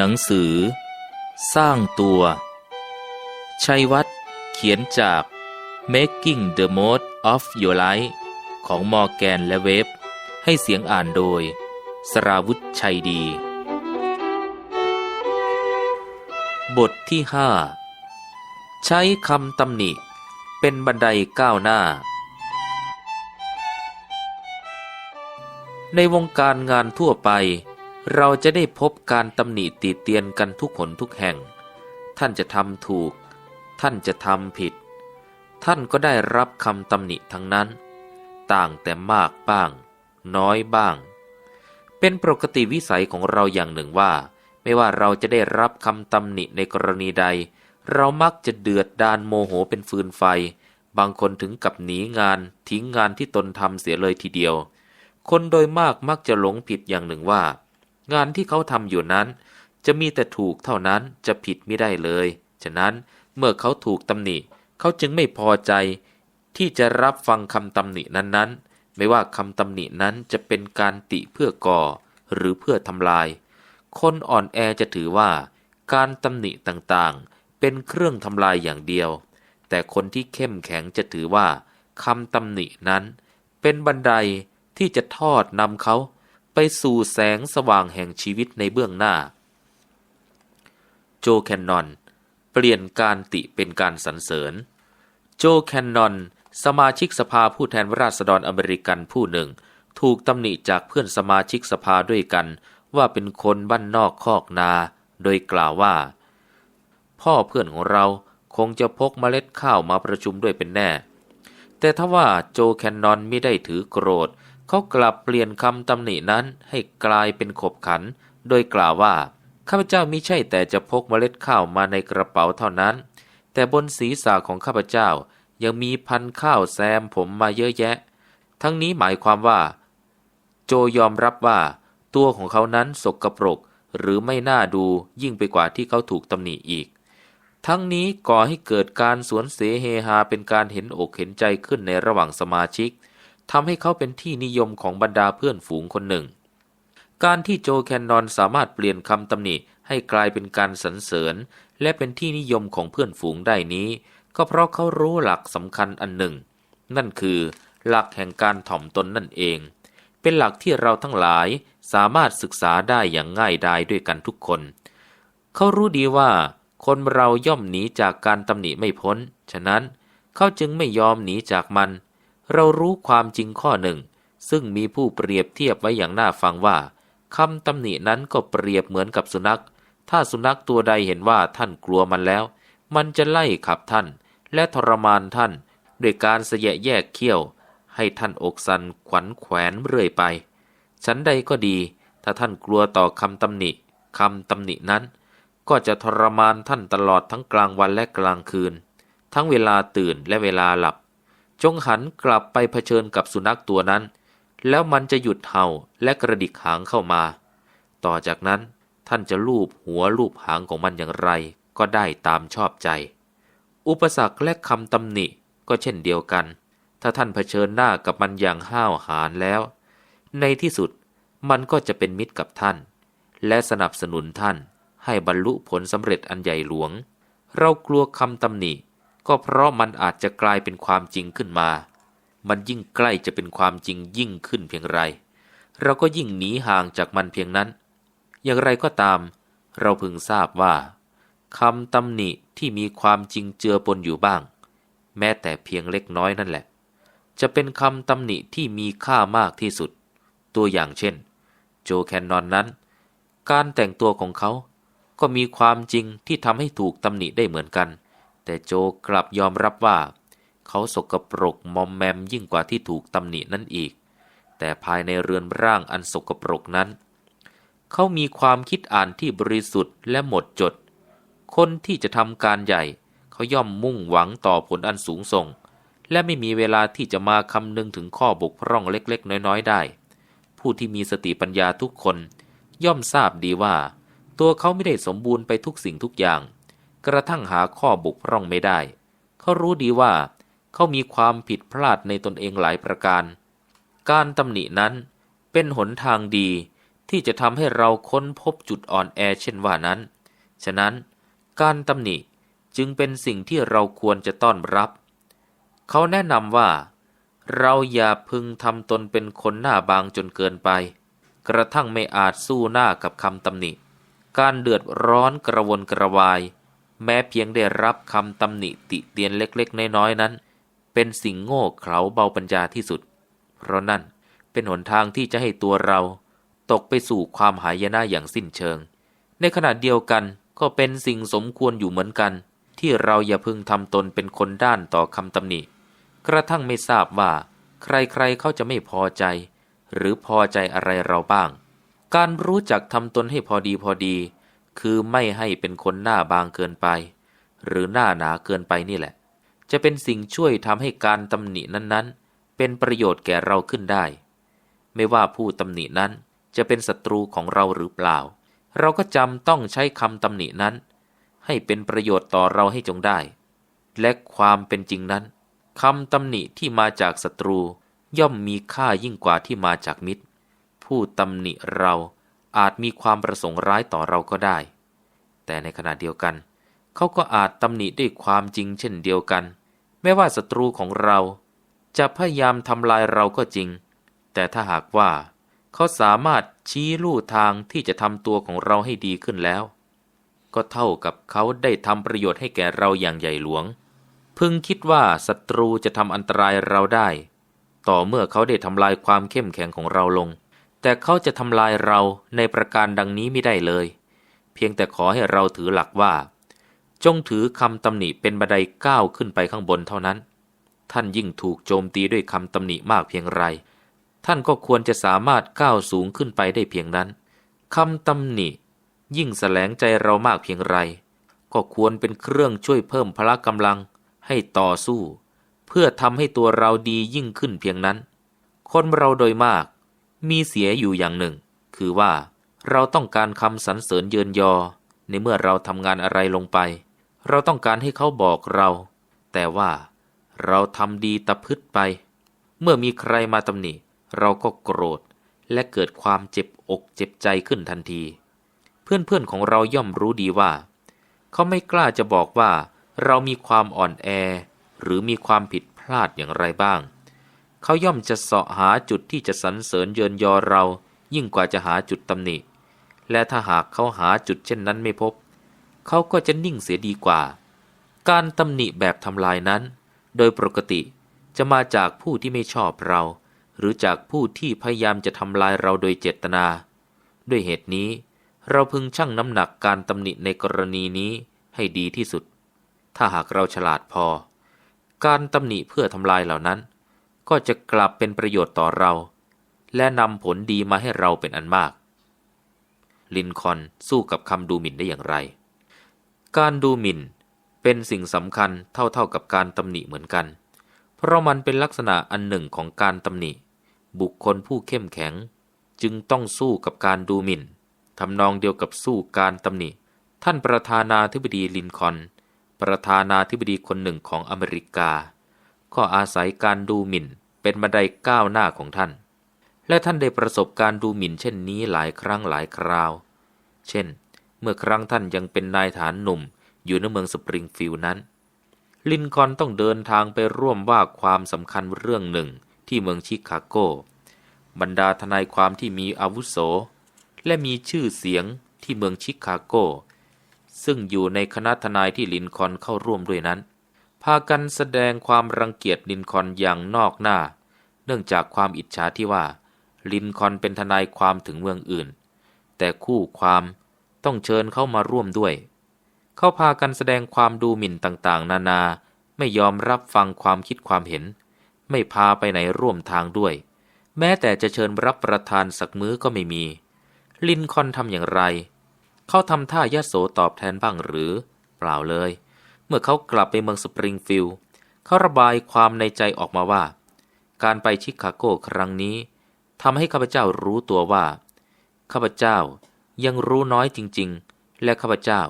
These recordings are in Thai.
หนังสือ สร้างตัว ชัยวัฒน์เขียนจาก Making the Most of Your Life ของมอร์แกนและเวฟให้เสียงอ่านโดย สราวุธชัยดี บทที่ห้าใช้คำตำหนิ เป็นบันไดก้าวหน้า ในวงการงานทั่วไป เราจะได้พบการตำหนิติเตียนกันทุกหนทุกแห่ง ท่านจะทำถูก ท่านจะทำผิด ท่านก็ได้รับคำตำหนิทั้งนั้น ต่างแต่มากบ้าง น้อยบ้าง เป็นปกติวิสัยของเราอย่างหนึ่งว่า ไม่ว่าเราจะได้รับคำตำหนิในกรณีใด เรามักจะเดือดดานโมโหเป็นฟืนไฟ บางคนถึงกับหนีงานทิ้งงานที่ตนทำเสียเลยทีเดียว คนโดยมากมักจะหลงผิดอย่างหนึ่งว่า งานที่เขาทำอยู่นั้น จะมีแต่ถูกเท่านั้นจะผิดไม่ได้เลย ฉะนั้นเมื่อเขาถูกตำหนิ เขาจึงไม่พอใจ ที่จะรับฟังคำตำหนินั้นๆ ไม่ว่าคำตำหนินั้นจะเป็นการติเพื่อก่อ หรือเพื่อทำลาย คนอ่อนแอจะถือว่า การตำหนิต่างๆ เป็นเครื่องทำลายอย่างเดียว แต่คนที่เข้มแข็งจะถือว่าคำตำหนินั้น เป็นบันไดที่จะทอดนำเขา ไปสู่แสงสว่างแห่งชีวิตในเบื้องหน้า โจแคนนอน เปลี่ยนการติเป็นการสรรเสริญ โจแคนนอน สมาชิกสภาผู้แทนราษฎรอเมริกันผู้หนึ่ง ถูกตำหนิจากเพื่อนสมาชิกสภาด้วยกัน ว่าเป็นคนบ้านนอกคอกนา โดยกล่าวว่า พ่อเพื่อนของเราคงจะพกเมล็ดข้าวมาประชุมด้วยเป็นแน่ แต่ถ้าว่าโจแคนนอนไม่ได้ถือโกรธ เขากลับเปลี่ยนคำตำหนินั้นให้กลายเป็นขบขัน โดยกล่าวว่า ข้าพเจ้ามิใช่แต่จะพกเมล็ดข้าวมาในกระเป๋าเท่านั้น แต่บนศีรษะของข้าพเจ้ายังมีพันข้าวแซมผมมาเยอะแยะ ทั้งนี้หมายความว่า โจยอมรับว่า ตัวของเขานั้นสกปรกหรือไม่น่าดูยิ่งไปกว่าที่เขาถูกตำหนิอีก ทั้งนี้ก่อให้เกิดการสวนเสเฮฮาเป็นการเห็นอกเห็นใจขึ้นในระหว่างสมาชิก ทำให้เขาเป็นที่นิยมของบรรดาเพื่อนฝูงคนหนึ่ง การที่โจแคนนอนสามารถเปลี่ยนคำตำหนิให้กลายเป็นการสรรเสริญ และเป็นที่นิยมของเพื่อนฝูงได้นี้ ก็เพราะเขารู้หลักสำคัญอันหนึ่ง นั่นคือ หลักแห่งการถ่อมตนนั่นเอง เป็นหลักที่เราทั้งหลายสามารถศึกษาได้อย่างง่ายดายด้วยกันทุกคน เขารู้ดีว่า คนเราย่อมหนีจากการตำหนิไม่พ้น ฉะนั้นเขาจึงไม่ยอมหนีจากมัน เรารู้ความจริงข้อหนึ่ง ซึ่งมีผู้เปรียบเทียบไว้อย่างน่าฟังว่าคำตำหนินั้นก็เปรียบเหมือนกับสุนัข ถ้าสุนัขตัวใดเห็นว่าท่านกลัวมันแล้ว มันจะไล่ขับท่าน และทรมานท่าน ด้วยการเสยแยกเขี้ยว ให้ท่านอกสันขวัญแขวนเรื่อยไป ฉันใดก็ดี ถ้าท่านกลัวต่อคำตำหนิคำตำหนินั้น ก็จะทรมานท่านตลอดทั้งกลางวันและกลางคืน ทั้งเวลาตื่นและเวลาหลับ จงหันกลับไปเผชิญกับสุนัขตัวนั้น แล้วมันจะหยุดเห่าและกระดิกหางเข้ามา ต่อจากนั้นท่านจะลูบหัวลูบหางของมันอย่างไร ก็ได้ตามชอบใจ อุปสรรคและคำตำหนิก็เช่นเดียวกัน ถ้าท่านเผชิญหน้ากับมันอย่างห้าวหาญแล้ว ในที่สุดมันก็จะเป็นมิตรกับท่าน และสนับสนุนท่านให้บรรลุผลสำเร็จอันใหญ่หลวง เรากลัวคำตำหนิ ก็เพราะมันอาจจะกลายเป็นความจริงขึ้นมา มันยิ่งใกล้จะเป็นความจริงยิ่งขึ้นเพียงไร เราก็ยิ่งหนีห่างจากมันเพียงนั้น อย่างไรก็ตาม เราพึงทราบว่าคำตำหนิที่มีความจริงเจือปนอยู่บ้าง แม้แต่เพียงเล็กน้อยนั่นแหละ จะเป็นคำตำหนิที่มีค่ามากที่สุด ตัวอย่างเช่น โจแคนนอนนั้น การแต่งตัวของเขาก็มีความจริงที่ทำให้ถูกตำหนิได้เหมือนกัน แต่โจกลับยอมรับว่า เขาสกปรกมอมแมมยิ่งกว่าที่ถูกตำหนินั่นอีก แต่ภายในเรือนร่างอันสกปรกนั้น เขามีความคิดอ่านที่บริสุทธิ์และหมดจด คนที่จะทำการใหญ่ เขาย่อมมุ่งหวังต่อผลอันสูงส่ง และไม่มีเวลาที่จะมาคำนึงถึงข้อบกพร่องเล็กๆ น้อยๆ ได้ ผู้ที่มีสติปัญญาทุกคน ย่อมทราบดีว่า ตัวเขาไม่ได้สมบูรณ์ไปทุกสิ่งทุกอย่าง กระทั่งหาข้อบกพร่องไม่ได้ เขารู้ดีว่า เขามีความผิดพลาดในตนเองหลายประการ การตำหนินั้นเป็นหนทางดีที่จะทำให้เราค้นพบจุดอ่อนแอเช่นว่านั้น ฉะนั้นการตำหนิจึงเป็นสิ่งที่เราควรจะต้อนรับ เขาแนะนำว่า เราอย่าพึงทำตนเป็นคนหน้าบางจนเกินไป กระทั่งไม่อาจสู้หน้ากับคำตำหนิ การเดือดร้อนกระวนกระวาย แม้เพียงได้รับคำตำหนิติเตียนเล็กๆ น้อยๆนั้น เป็นสิ่งโง่เขลาเบาปัญญาที่สุด เพราะนั่นเป็นหนทางที่จะให้ตัวเรา ตกไปสู่ความหายนะอย่างสิ้นเชิง ในขณะเดียวกันก็เป็นสิ่งสมควรอยู่เหมือนกัน ที่เราอย่าพึงทำตนเป็นคนด้านต่อคำตำหนิ กระทั่งไม่ทราบว่า ใครๆเขาจะไม่พอใจ หรือพอใจอะไรเราบ้าง การรู้จักทำตนให้พอดีพอดี คือไม่ให้เป็นคนหน้าบางเกินไป หรือหน้าหนาเกินไปนี่แหละ จะเป็นสิ่งช่วยทำให้การตำหนินั้นๆ เป็นประโยชน์แก่เราขึ้นได้ ไม่ว่าผู้ตำหนินั้นจะเป็นศัตรูของเราหรือเปล่า เราก็จำต้องใช้คำตำหนินั้น ให้เป็นประโยชน์ต่อเราให้จงได้ และความเป็นจริงนั้นคำตำหนิที่มาจากศัตรูย่อมมีค่ายิ่งกว่าที่มาจากมิตร ผู้ตำหนิเรา อาจมีความประสงค์ร้ายต่อเราก็ได้ แต่ในขณะเดียวกัน เขาก็อาจตำหนิด้วยความจริงเช่นเดียวกันไม่ว่าศัตรูของเรา จะพยายามทำลายเราก็จริง แต่ถ้าหากว่า เขาสามารถชี้ลู่ทางที่จะทำตัวของเราให้ดีขึ้นแล้ว ก็เท่ากับเขาได้ทำประโยชน์ให้แก่เราอย่างใหญ่หลวง พึงคิดว่าศัตรูจะทำอันตรายเราได้ ต่อเมื่อเขาได้ทำลายความเข้มแข็งของเราลง แต่เขาจะทำลายเราในประการดังนี้ไม่ได้เลย เพียงแต่ขอให้เราถือหลักว่า จงถือคำตำหนิเป็นบันไดก้าวขึ้นไปข้างบนเท่านั้น ท่านยิ่งถูกโจมตีด้วยคำตำหนิมากเพียงไร ท่านก็ควรจะสามารถก้าวสูงขึ้นไปได้เพียงนั้นคำตำหนิ ยิ่งแสลงใจเรามากเพียงไร ก็ควรเป็นเครื่องช่วยเพิ่มพละกำลังให้ต่อสู้ เพื่อทำให้ตัวเราดียิ่งขึ้นเพียงนั้น คนเราโดยมาก มีเสียอยู่อย่างหนึ่ง คือว่าเราต้องการคำสรรเสริญเยินยอ ในเมื่อเราทำงานอะไรลงไป เราต้องการให้เขาบอกเรา แต่ว่าเราทำดีตะพึดไป เมื่อมีใครมาตำหนิ เราก็โกรธ และเกิดความเจ็บอกเจ็บใจขึ้นทันที เพื่อนๆของเราย่อมรู้ดีว่า เขาไม่กล้าจะบอกว่า เรามีความอ่อนแอ หรือมีความผิดพลาดอย่างไรบ้าง เขาย่อมจะเสาะหาจุดที่จะสรรเสริญเยินยอเรา ยิ่งกว่าจะหาจุดตำหนิ และถ้าหากเขาหาจุดเช่นนั้นไม่พบ เขาก็จะนิ่งเสียดีกว่า การตำหนิแบบทำลายนั้น โดยปกติจะมาจากผู้ที่ไม่ชอบเรา หรือจากผู้ที่พยายามจะทำลายเราโดยเจตนา ด้วยเหตุนี้ เราพึงชั่งน้ำหนักการตำหนิในกรณีนี้ให้ดีที่สุด ถ้าหากเราฉลาดพอ การตำหนิเพื่อทำลายเหล่านั้น ก็จะกลับเป็นประโยชน์ต่อเรา และนำผลดีมาให้เราเป็นอันมาก ลินคอนสู้กับคำดูหมิ่นได้อย่างไร การดูหมิ่นเป็นสิ่งสำคัญเท่าๆกับการตำหนิเหมือนกัน เพราะมันเป็นลักษณะอันหนึ่งของการตำหนิ บุคคลผู้เข้มแข็ง จึงต้องสู้กับการดูหมิ่นทำนองเดียวกับสู้การตำหนิ ท่านประธานาธิบดีลินคอน ประธานาธิบดีคนหนึ่งของอเมริกา ก็อาศัยการดูหมิ่น เป็นบันไดก้าวหน้าของท่าน และท่านได้ประสบการดูหมิ่นเช่นนี้หลายครั้งหลายคราว เช่น เมื่อครั้งท่านยังเป็นนายฐานหนุ่ม อยู่ในเมืองสปริงฟิลด์นั้น ลินคอนต้องเดินทางไปร่วมว่าความสำคัญเรื่องหนึ่งที่เมืองชิคาโก บรรดาทนายความที่มีอาวุโส และมีชื่อเสียงที่เมืองชิคาโก ซึ่งอยู่ในคณะทนายที่ลินคอนเข้าร่วมด้วยนั้น พากันแสดงความรังเกียจลินคอนอย่างนอกหน้า เนื่องจากความอิจฉาที่ว่า ลินคอนเป็นทนายความถึงเมืองอื่น แต่คู่ความต้องเชิญเข้ามาร่วมด้วย เขาพากันแสดงความดูหมิ่นต่างๆ นานา ไม่ยอมรับฟังความคิดความเห็น ไม่พาไปไหนร่วมทางด้วย แม้แต่จะเชิญรับประทานสักมื้อก็ไม่มี ลินคอนทำอย่างไร เขาทำท่ายโสตอบแทนบ้างหรือ เปล่าเลย เมื่อเขากลับไปเมืองสปริงฟิลด์เขาระบายความในใจออกมาว่า การไปชิคาโกครั้งนี้ทำให้ข้าพเจ้ารู้ตัวว่าข้าพเจ้ายังรู้น้อยจริง ๆ และข้าพเจ้า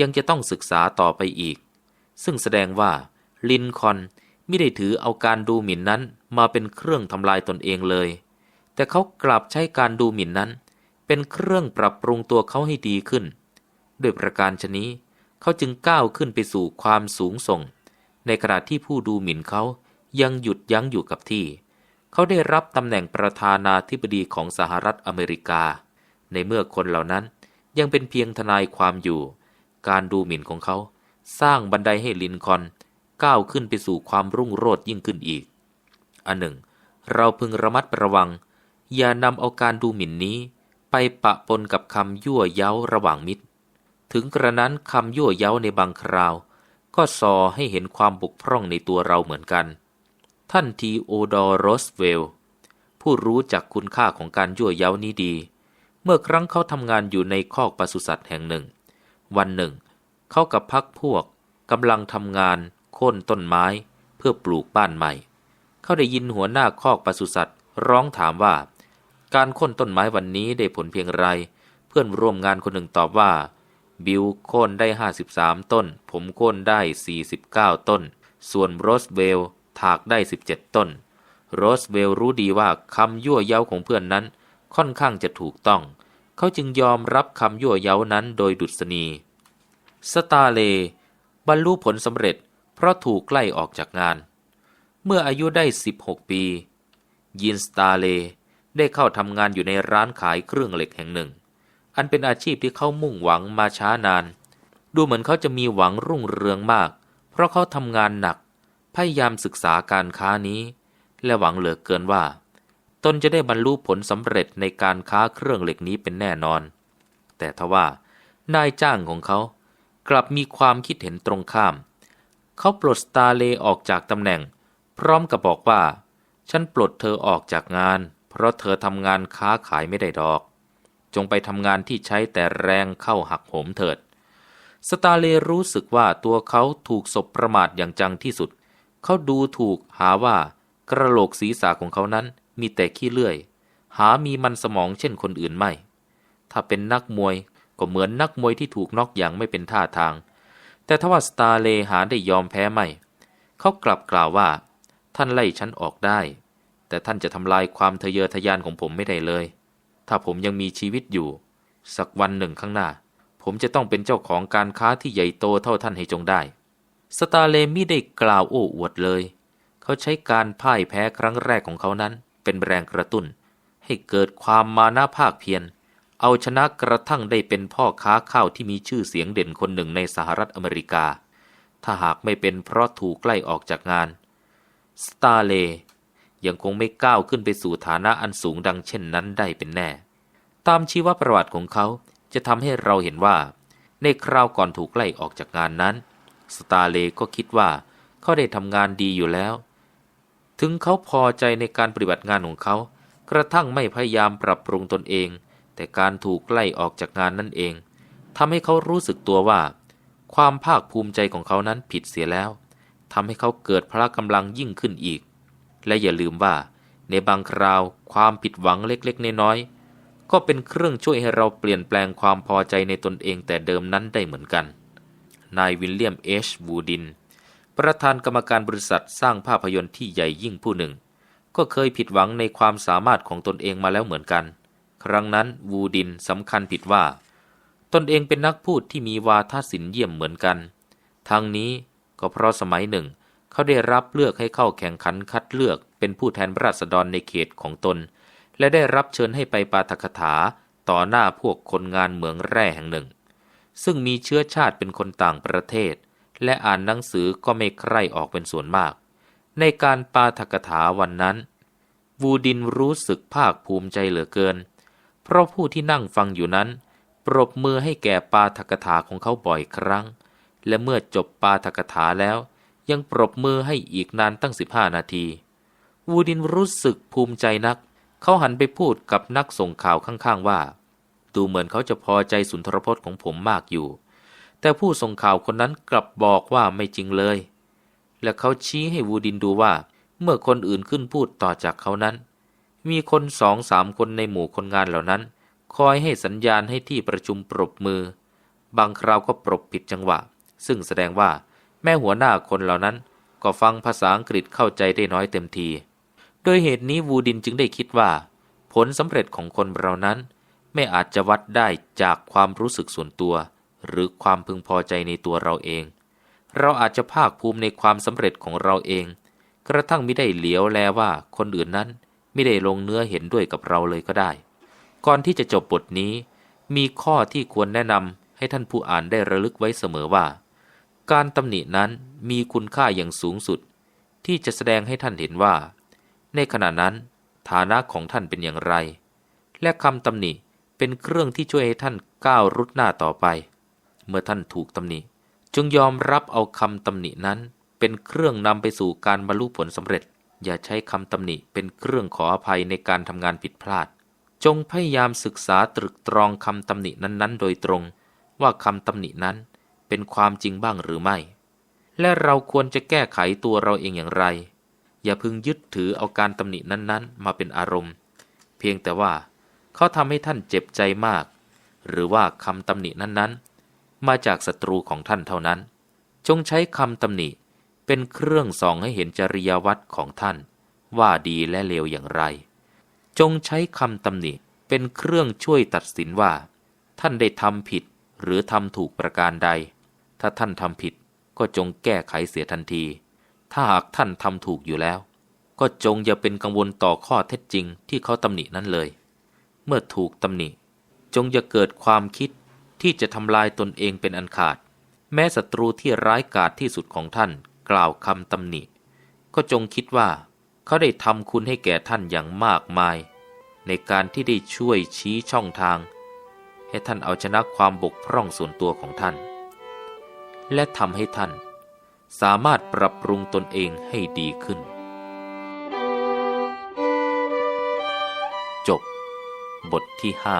ยังจะต้องศึกษาต่อไปอีก ซึ่งแสดงว่าลินคอนไม่ได้ถือเอาการดูหมิ่นนั้นมาเป็นเครื่องทำลายตนเองเลย แต่เขากลับใช้การดูหมิ่นนั้น เป็นเครื่องปรับปรุงตัวเขาให้ดีขึ้น ด้วยประการชนี้ เขาจึงก้าวขึ้นไปสู่ความสูงส่ง ในขณะที่ผู้ดูหมิ่นเขายังหยุดยั้งอยู่กับที่ เขาได้รับตำแหน่งประธานาธิบดีของสหรัฐอเมริกา ในเมื่อคนเหล่านั้นยังเป็นเพียงทนายความอยู่ การดูหมิ่นของเขา สร้างบันไดให้ลินคอนก้าวขึ้นไปสู่ความรุ่งโรจน์ยิ่งขึ้นอีก อันหนึ่ง เราพึงระมัดระวัง อย่านำเอาการดูหมิ่นนี้ ไปปะปนกับคำยั่วเย้าระหว่างมิตร ถึงกระนั้นคำยั่วเย้าในบางคราว ก็สอให้เห็นความบกพร่องในตัวเราเหมือนกัน ท่านทีโอดอร์โรสเวลผู้รู้จักคุณค่าของการยั่วเย้านี้ดี เมื่อครั้งเขาทำงานอยู่ในคอกปศุสัตว์แห่งหนึ่ง วันหนึ่ง เขากับพักพวกกำลังทำงานโค่นต้นไม้เพื่อปลูกบ้านใหม่ เขาได้ยินหัวหน้าคอกปศุสัตว์ร้องถามว่า การโค่นต้นไม้วันนี้ได้ผลเพียงไร เพื่อนร่วมงานคนหนึ่งตอบว่า บิลโค่นได้ 53 ต้น ผมโค่นได้ 49 ต้น ส่วนโรสเวลถากได้ 17 ต้น โรสเวลรู้ดีว่าคำยั่วเย้าของเพื่อนนั้น ค่อนข้างจะถูกต้อง เขาจึงยอมรับคำยั่วเย้านั้นโดยดุษณี สตาเล บรรลุผลสำเร็จ เพราะถูกไล่ออกจากงาน เมื่ออายุได้ 16 ปี ยินสตาเล ได้เข้าทำงานอยู่ในร้านขายเครื่องเหล็กแห่งหนึ่ง อันเป็นอาชีพที่เขามุ่งหวังมาช้านาน ดูเหมือนเขาจะมีหวังรุ่งเรืองมาก เพราะเขาทำงานหนัก พยายามศึกษาการค้านี้ และหวังเหลือเกินว่า ตนจะได้บรรลุผลสำเร็จในการค้าเครื่องเหล็กนี้เป็นแน่นอน แต่ทว่านายจ้างของเขากลับมีความคิดเห็นตรงข้าม เขาปลดสตาเลออกจากตำแหน่ง พร้อมกับบอกว่า ฉันปลดเธอออกจากงาน เพราะเธอทำงานค้าขายไม่ได้ดอก งไปทำงานที่ใช้แต่แรงเข้าหักโหมเถิด สตาเลรู้สึกว่าตัวเขาถูกสบประมาทอย่างจังที่สุด เขาดูถูกหาว่ากระโหลกศีรษะของเขานั้นมีแต่ขี้เลื่อย หามีมันสมองเช่นคนอื่นไม่ ถ้าเป็นนักมวยก็เหมือนนักมวยที่ถูกนอกอย่างไม่เป็นท่าทาง แต่ทว่าสตาเลหาได้ยอมแพ้ไม่ เขากลับกล่าวว่า ท่านไล่ฉันออกได้ แต่ท่านจะทำลายความทะเยอทะยานของผมไม่ได้เลย ถ้าผมยังมีชีวิตอยู่ สักวันหนึ่งข้างหน้า ผมจะต้องเป็นเจ้าของการค้าที่ใหญ่โตเท่าท่านให้จงได้ สตาเลมิได้กล่าวโอ้อวดเลย เขาใช้การพ่ายแพ้ครั้งแรกของเขานั้น เป็นแรงกระตุ้น ให้เกิดความมานะภาคเพียรเอาชนะกระทั่งได้เป็นพ่อค้าข้าวที่มีชื่อเสียงเด่นคนหนึ่งในสหรัฐอเมริกา ถ้าหากไม่เป็นเพราะถูกไล่ออกจากงาน สตาเล ยังคงไม่ก้าวขึ้นไปสู่ฐานะอันสูงดังเช่นนั้นได้เป็นแน่ ตามชีวประวัติของเขาจะทำให้เราเห็นว่า ในคราวก่อนถูกไล่ออกจากงานนั้น สตาเลก็คิดว่าเขาได้ทำงานดีอยู่แล้ว ถึงเขาพอใจในการปฏิบัติงานของเขา กระทั่งไม่พยายามปรับปรุงตนเอง แต่การถูกไล่ออกจากงานนั่นเองทำให้เขารู้สึกตัวว่า ความภาคภูมิใจของเขานั้นผิดเสียแล้วทำให้เขาเกิดพละกำลังยิ่งขึ้นอีก และอย่าลืมว่า ในบางคราวความผิดหวังเล็กๆ น้อยๆ ก็เป็นเครื่องช่วยให้เราเปลี่ยนแปลงความพอใจในตนเองแต่เดิมนั้นได้เหมือนกัน นายวิลเลียมเอชวูดิน ประธานกรรมการบริษัทสร้างภาพยนตร์ที่ใหญ่ยิ่งผู้หนึ่ง ก็เคยผิดหวังในความสามารถของตนเองมาแล้วเหมือนกัน ครั้งนั้นวูดินสำคัญผิดว่า ตนเองเป็นนักพูดที่มีวาทศิลป์เยี่ยมเหมือนกัน ทั้งนี้ก็เพราะสมัยหนึ่ง เขาได้รับเลือกให้เข้าแข่งขันคัดเลือกเป็นผู้แทนราษฎรในเขตของตน และได้รับเชิญให้ไปปาฐกถาต่อหน้าพวกคนงานเหมืองแร่แห่งหนึ่ง ซึ่งมีเชื้อชาติเป็นคนต่างประเทศ และอ่านหนังสือก็ไม่ใคร่ออกเป็นส่วนมาก ในการปาฐกถาวันนั้น วูดินรู้สึกภาคภูมิใจเหลือเกิน เพราะผู้ที่นั่งฟังอยู่นั้น ปรบมือให้แก่ปาฐกถาของเขาบ่อยครั้ง และเมื่อจบปาฐกถาแล้ว ยังปรบมือให้อีกนานตั้ง 15 นาที วูดินรู้สึกภูมิใจนัก เขาหันไปพูดกับนักส่งข่าวข้างๆว่า ดูเหมือนเขาจะพอใจสุนทรพจน์ของผมมากอยู่ แต่ผู้ส่งข่าวคนนั้นกลับบอกว่าไม่จริงเลย และเขาชี้ให้วูดินดูว่า เมื่อคนอื่นขึ้นพูดต่อจากเขานั้น มีคนสองสามคนในหมู่คนงานเหล่านั้น คอยให้สัญญาณให้ที่ประชุมปรบมือ บางคราวก็ปรบผิดจังหวะ ซึ่งแสดงว่า แม่หัวหน้าคนเหล่านั้น ก็ฟังภาษาอังกฤษเข้าใจได้น้อยเต็มที โดยเหตุนี้วูดินจึงได้คิดว่า ผลสำเร็จของคนเรานั้น ไม่อาจจะวัดได้จากความรู้สึกส่วนตัว หรือความพึงพอใจในตัวเราเอง เราอาจจะภาคภูมิในความสำเร็จของเราเอง กระทั่งไม่ได้เหลียวแลว่าคนอื่นนั้นไม่ได้ลงเนื้อเห็นด้วยกับเราเลยก็ได้ ก่อนที่จะจบบทนี้ มีข้อที่ควรแนะนำให้ท่านผู้อ่านได้ระลึกไว้เสมอว่า การตำหนินั้นมีคุณค่าอย่างสูงสุด ที่จะแสดงให้ท่านเห็นว่า ในขณะนั้น ฐานะของท่านเป็นอย่างไร และคำตำหนิเป็นเครื่องที่ช่วยให้ท่านก้าวรุดหน้าต่อไป เมื่อท่านถูกตำหนิ จงยอมรับเอาคำตำหนินั้น เป็นเครื่องนำไปสู่การบรรลุผลสำเร็จ อย่าใช้คำตำหนิเป็นเครื่องขออภัยในการทำงานผิดพลาด จงพยายามศึกษาตรึกตรองคำตำหนินั้นๆ โดยตรง ว่าคำตำหนินั้น เป็นความจริงบ้างหรือไม่ และเราควรจะแก้ไขตัวเราเองอย่างไร อย่าพึงยึดถือเอาการตำหนินั้นๆ มาเป็นอารมณ์ เพียงแต่ว่าเขาทำให้ท่านเจ็บใจมาก หรือว่าคำตำหนินั้นๆ มาจากศัตรูของท่านเท่านั้น จงใช้คำตำหนิเป็นเครื่องส่องให้เห็นจริยวัตรของท่าน ว่าดีและเลวอย่างไร จงใช้คำตำหนิเป็นเครื่องช่วยตัดสินว่า ท่านได้ทำผิดหรือทำถูกประการใด ถ้าท่านทำผิดก็จงแก้ไขเสียทันที ถ้าหากท่านทำถูกอยู่แล้ว ก็จงอย่าเป็นกังวลต่อข้อเท็จจริงที่เขาตำหนินั้นเลย เมื่อถูกตำหนิ จงอย่าเกิดความคิดที่จะทำลายตนเองเป็นอันขาด แม้ศัตรูที่ร้ายกาจที่สุดของท่านกล่าวคำตำหนิ ก็จงคิดว่าเขาได้ทำคุณให้แก่ท่านอย่างมากมาย ในการที่ได้ช่วยชี้ช่องทาง ให้ท่านเอาชนะความบกพร่องส่วนตัวของท่าน และทำให้ท่าน สามารถปรับปรุงตนเองให้ดีขึ้น จบบทที่ห้า